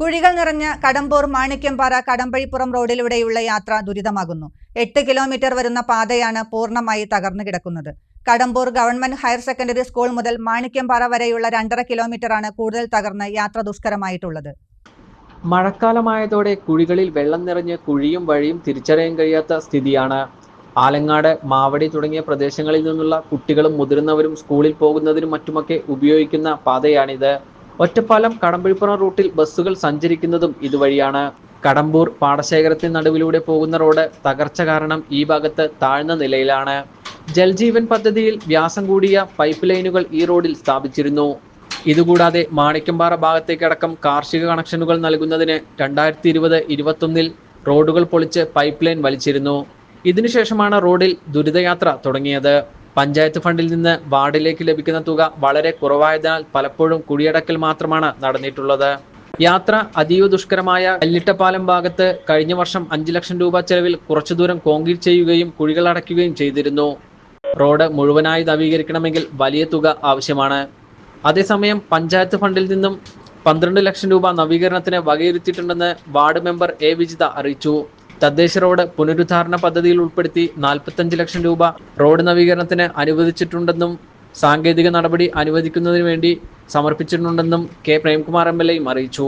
കുഴികൾ നിറഞ്ഞ കടമ്പൂർ മാണിക്യംപാറ കടമ്പഴിപ്പുറം റോഡിലൂടെയുള്ള യാത്ര ദുരിതമാകുന്നു. എട്ട് കിലോമീറ്റർ വരുന്ന പാതയാണ് പൂർണമായി തകർന്നു കിടക്കുന്നത്. Kadampur government higher secondary school മുതൽ മാണിക്യംപാറ വരെയുള്ള രണ്ടര കിലോമീറ്ററാണ് കൂടുതൽ തകർന്ന് യാത്ര ദുഷ്കരമായിട്ടുള്ളത്. മഴക്കാലമായതോടെ കുഴികളിൽ വെള്ളം നിറഞ്ഞ് കുഴിയും വഴിയും തിരിച്ചറിയാൻ കഴിയാത്ത സ്ഥിതിയാണ്. ആലങ്ങാട് മാവടി തുടങ്ങിയ പ്രദേശങ്ങളിൽ നിന്നുള്ള കുട്ടികളും മുതിർന്നവരും സ്കൂളിൽ പോകുന്നതിനും മറ്റുമൊക്കെ ഉപയോഗിക്കുന്ന പാതയാണിത്. ഒറ്റപ്പാലം കടമ്പഴിപ്പുറം റൂട്ടിൽ ബസ്സുകൾ സഞ്ചരിക്കുന്നതും ഇതുവഴിയാണ്. കടമ്പൂർ പാടശേഖരത്തിന് നടുവിലൂടെ പോകുന്ന റോഡ് തകർച്ച കാരണം ഈ ഭാഗത്ത് താഴ്ന്ന നിലയിലാണ്. ജൽജീവൻ പദ്ധതിയിൽ വ്യാസം കൂടിയ പൈപ്പ് ലൈനുകൾ ഈ റോഡിൽ സ്ഥാപിച്ചിരുന്നു. ഇതുകൂടാതെ മാണിക്കമ്പാറ ഭാഗത്തേക്കടക്കം കാർഷിക കണക്ഷനുകൾ നൽകുന്നതിന് രണ്ടായിരത്തി ഇരുപത് ഇരുപത്തൊന്നിൽ റോഡുകൾ പൊളിച്ച് പൈപ്പ് ലൈൻ വലിച്ചിരുന്നു. ഇതിനുശേഷമാണ് റോഡിൽ ദുരിതയാത്ര തുടങ്ങിയത്. പഞ്ചായത്ത് ഫണ്ടിൽ നിന്ന് വാർഡിലേക്ക് ലഭിക്കുന്ന തുക വളരെ കുറവായതിനാൽ പലപ്പോഴും കുടിയടക്കൽ മാത്രമാണ് നടന്നിട്ടുള്ളത്. യാത്ര അതീവ ദുഷ്കരമായ കല്ലിട്ടപ്പാലം ഭാഗത്ത് കഴിഞ്ഞ വർഷം അഞ്ചു ലക്ഷം രൂപ ചെലവിൽ കുറച്ചു ദൂരം കോൺക്രീറ്റ് ചെയ്യുകയും കുഴികൾ അടയ്ക്കുകയും ചെയ്തിരുന്നു. റോഡ് മുഴുവനായി നവീകരിക്കണമെങ്കിൽ വലിയ തുക ആവശ്യമാണ്. അതേസമയം പഞ്ചായത്ത് ഫണ്ടിൽ നിന്നും പന്ത്രണ്ട് ലക്ഷം രൂപ നവീകരണത്തിന് വകയിരുത്തിയിട്ടുണ്ടെന്ന് വാർഡ് മെമ്പർ എ വിജിത അറിയിച്ചു. തദ്ദേശ റോഡ് പുനരുദ്ധാരണ പദ്ധതിയിൽ ഉൾപ്പെടുത്തി നാൽപ്പത്തഞ്ച് ലക്ഷം രൂപ റോഡ് നവീകരണത്തിന് അനുവദിച്ചിട്ടുണ്ടെന്നും സാങ്കേതിക നടപടി അനുവദിക്കുന്നതിന് വേണ്ടി സമർപ്പിച്ചിട്ടുണ്ടെന്നും കെ പ്രേംകുമാർ എം എൽ എയും അറിയിച്ചു.